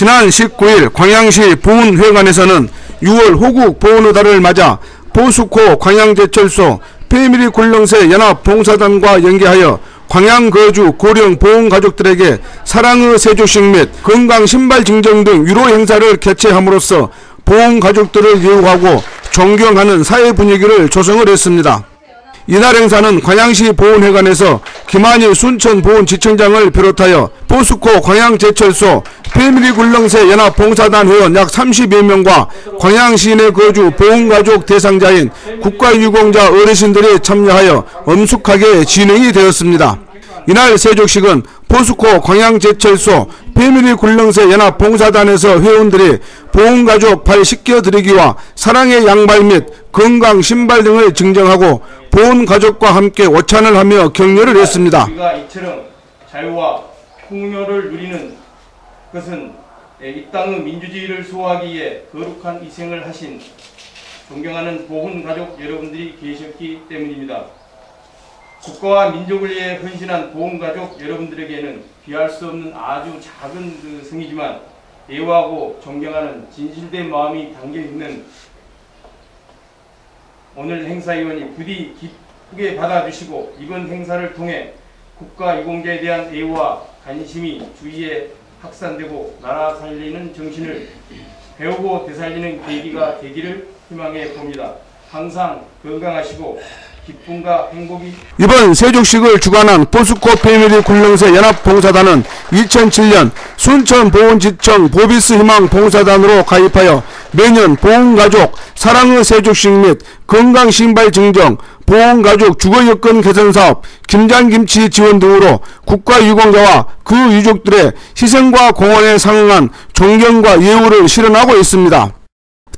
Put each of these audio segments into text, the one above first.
지난 19일 광양시 보훈회관에서는 6월 호국 보훈의 달을 맞아 보수코 광양제철소 패밀리 굴렁쇠 연합 봉사단과 연계하여 광양 거주 고령 보훈 가족들에게 사랑의 세조식 및 건강 신발 증정 등 위로 행사를 개최함으로써 보훈 가족들을 예우하고 존경하는 사회 분위기를 조성을 했습니다. 이날 행사는 광양시 보훈회관에서 김한일 순천 보훈지청장을 비롯하여 포스코 광양제철소 패밀리 굴렁쇠 연합 봉사단 회원 약 30여 명과 광양시 내 거주 보훈가족 대상자인 국가유공자 어르신들이 참여하여 엄숙하게 진행이 되었습니다. 이날 세족식은 포스코 광양제철소 패밀리 굴렁쇠 연합 봉사단에서 회원들이 보훈가족 발 씻겨드리기와 사랑의 양발 및 건강 신발 등을 증정하고 보훈가족과 함께 오찬을 하며 격려를 했습니다. 우리가 이처럼 자유와 풍요를 누리는 것은 이 땅의 민주주의를 소화하기 위해 거룩한 희생을 하신 존경하는 보훈 가족 여러분들이 계셨기 때문입니다. 국가와 민족을 위해 헌신한 보훈 가족 여러분들에게는 비할 수 없는 아주 작은 그 성이지만 애호하고 존경하는 진실된 마음이 담겨 있는 오늘 행사위원이 부디 기쁘게 받아주시고 이번 행사를 통해 국가 유공자에 대한 애호와 관심이 주위에 확산되고 나라 살리는 정신을 배우고 되살리는 계기가 되기를 희망해 봅니다. 항상 건강하시고 기쁨과 행복이 이번 세족식을 주관한 포스코 패밀리 굴렁쇠 연합봉사단은 2007년 순천보훈지청 보비스 희망 봉사단으로 가입하여 매년 보훈가족 사랑의 세족식 및 건강신발 증정, 보훈가족 주거여건 개선사업, 김장김치 지원 등으로 국가유공자와 그 유족들의 희생과 공헌에 상응한 존경과 예우를 실현하고 있습니다.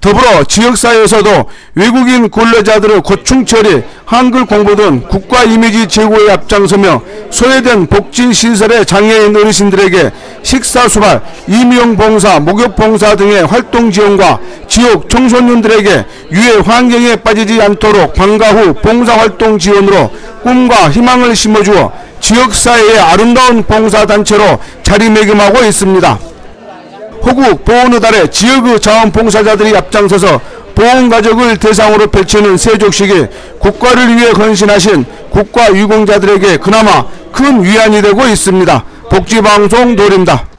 더불어 지역사회에서도 외국인 근로자들의 고충 처리, 한글 공부 등 국가 이미지 제고에 앞장서며 소외된 복지 시설의 장애인 어르신들에게 식사 수발, 임용 봉사, 목욕 봉사 등의 활동 지원과 지역 청소년들에게 유해 환경에 빠지지 않도록 방과 후 봉사 활동 지원으로 꿈과 희망을 심어주어 지역사회의 아름다운 봉사단체로 자리매김하고 있습니다. 호국 보훈의 달에 지역의 자원봉사자들이 앞장서서 보훈가족을 대상으로 펼치는 세족식이 국가를 위해 헌신하신 국가 유공자들에게 그나마 큰 위안이 되고 있습니다. 복지방송 노림다.